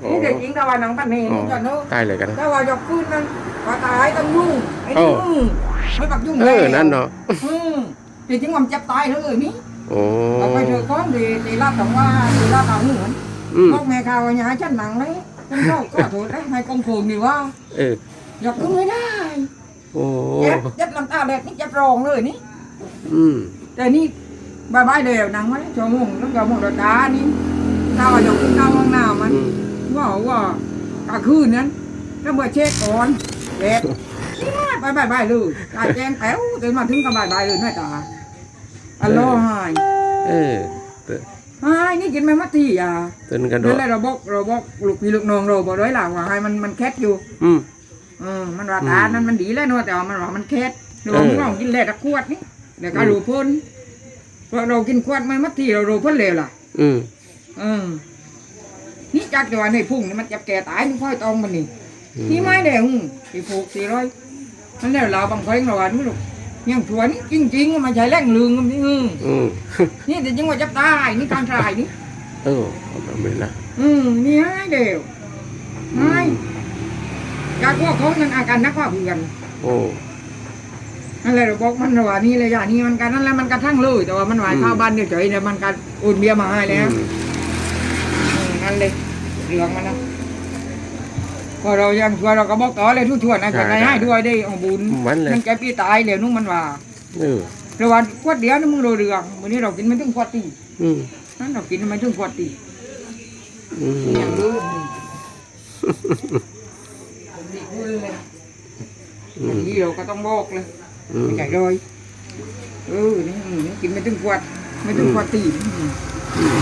โอ้นี่เด็กหญิงตะวันหนังปันนี่อ๋อนี่จะโน้ตายเลยกันนะถ้าว่ายกขึ้นนั้นว่าตายต้องยุ่งไอ้โอ้ยุ่งไม่ปักยุ่งเออนั่นเนาะอืมจริงๆมันจับตายเลยนี่โอ้เอาไปเถอะก้อนดีดีลาดแต่ว่าดีลาดเอาเหมือนอืมพวกแม่ข่าวอย่าให้ฉันหนังเลยฉันก็ก็ถูกแล้วให้กองโขงดีว่าเออยกขึ้นไม่ได้โอ้เจ็บเจ็บน้ำตาแดดนี่เจ็บรองเลยนี่อืมแต่นี่บายบายเดียวหนังมันชั่วโมงแล้วก็หมดราคานี่ถ้าว่ายกขึ้นเข้าห้องน้ำมันอืม ว่าว่ากลางคืนนั้นถ้าเมื่อเช็คก่อนเด็ดนี่มาบายบายบายเลยตายแจ้งแป๋วตื่นมาถึงก็บายบายเลยแม่ตาอัลโลหายเออหายนี่กินไม่มัดที่อะตื่นกันโดนั่ดนแหละเราบอกเราบอกลูกพี่ลูกน้องเราบอกด้วยหลังว่าให้มันมันแคทอยู่ อืมเออมันว่าตานั้นมันดีแล้วเนอะแต่ว่ามันว่ามันแคทเราบอกเออลองกินแล่ตะขวดนี่เดี๋ยวก็รู้พ้นเพราะเรากินขวดไม่มัดที่เรารู้พ้นเร็วล่ะ อืมเออนี่ จากจังหวะในพุ่งนี่มันจับแก่ตายนี่ค่อยตองมันนี่อืมนี่ไม้เดียวสี่ผูกสี่ร้อยมันแล้วเราบางคนเราอันไม่รู้ยังชวนจริงๆมันใช้แรงลืงมันนี่อืมอืมนี่แต่จังหวะจับตายนี่การทายนี่เออเอาแบบนี้นะอืมนี่ให้เดียวให้จากพวกเขานั้นอาการนักว่าเพื่อนโอ้นั่นแหละเราบอกมันว่านี่เลยอย่างนี้มันกันนั่นแหละมันกระทั่งเลยแต่ว่ามันหวายข้าวบ้านเฉยๆเนี่ยมันกันอุ่นเบียร์มาให้แล้วอืมอืมนั่นเลย เรื่องมันนะพอเรายังช่วยเราก็บอกต่อเลยทุกชวนนะจะได้ให้ด้วยได้องบุญมันเลยมันแกพี่ตายแล้วนุ่งมันว่าเออระหว่างขวดเดียวนี่มึงโรเรืองวันนี้เรากินไม่ถึงขวดตีอืมนั่นเรากินไม่ถึงขวดตีอืมอย่างรู้ผมดีพูดเลยอืมนี่เราก็ต้องบอกเลยอืมไม่ใช่เลยเออนี่อืมกินไม่ถึงขวด ไม่ถึงขวดตีอืม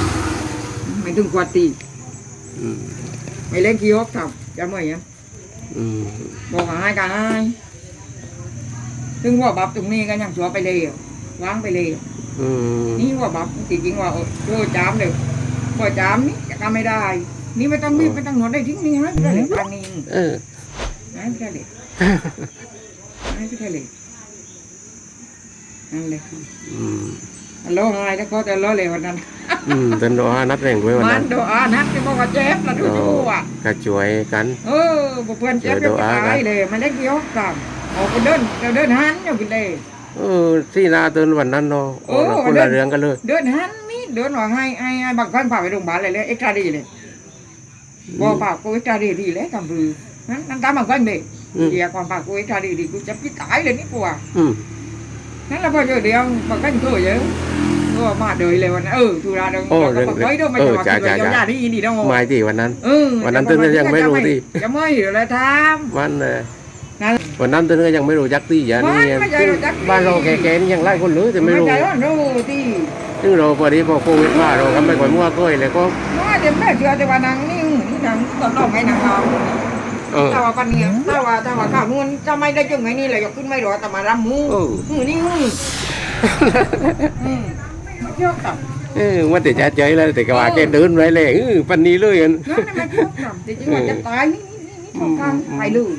ไม่ถึงขวดตี อืมไม่เล่นขี้ฮอกทำจำไว้ยังอืมบอกว่าให้กันให้ถึงว่าบับตรงนี้ก็ยังชัวไปเลยอะวางไปเลยอะอืมนี่ว่าบับจริงๆว่าโอ้จามเลยพอจามนี่จะทำไม่ได้ นี่ไม่ต้องมีบไม่ต้องหนวดได้ทิ้งนี่ให้ไปได้เลยทางนี้เออให้ไปได้เลยให้ไปได้เลยนั่นเลยอืมฮัลโหลไงถ้าเขาจะล้อเลยวันนั้น อืมเป็นดอกนัดแรงด้วยวันมันั้นนโดอานักที่บอกว่าเจ็บแล้วดูดูอะกระช่วยกัน เออบอกเพื่อนเจ็บยังไม่ตายเลยมันได้เกี่ยวกับออกไปเดินเราเดินหันอยู่กินเลย เออที่นาตื่นวันนั้นเนาะโอ้โอ้คนละเรื่องกันเลยเดินหันนี่เดินว่าให้ให้ให้บางคนพาไปโรงพยาบาลเลยเลยเอ็กซ์ตร้าดีเลยบอกปากกูเอ็กซ์ตร้าดีดีเลยทำรือนั้นนั่นตามบางคนเด็กอืมเดียวความปากกูเอ็กซ์ตร้าดีดีกูจะพี่ตายเลยนี่กูอะอืมนั่นแหละพอเจอเดียวบางคนตัวเยอะ ก็มาเดยเลยวันนั้นเออทุราเดินโอ้เราก็เรื่องบอกเฮ้ยเดินมาเอจัองหวะจ้าที่เราจ้าญาตินี่ดีน้องไม่ที่วันนั้นเออวันนั้นตื่นยังไม่รู้ดิจะไม่อยู่เลยทวันเออำนั่นวันนั้นตื่นก็ยังไม่รู้จักที่อย่างนี้วันไม่ใช่รู้จักที่บ้านเราแก่ๆนี่ยังไล่คนเลยแต่ไม่รู้ใจว่ารู้ที่ซึ่งเราพอดีพอโควิดมาเราก็ไม่ค่อยมั่วก้อยเลยก็ว่าเดี๋ยวแม่เชื่อแต่ว่านางนี่นี่นางตอนเราไม่นางเราเออถ้าว่าปันเนี่ยถ้าว่าถ้าว่าข้าวนู้นถ้าไม่ได้จังไงนี่เลยยกขึ้นไม่รอแต่มารำมูเออมือนี่มืออืม ไม่เชื่อกับเออว่าแต่จะเจอเลยแต่ก็ว่าแกเดินไรเลยเออปันนี้เลยอันนั่นไม่เชื่อกับจริงๆว่าจะตายนี่นี่นี่นี่ของข้างไปเลย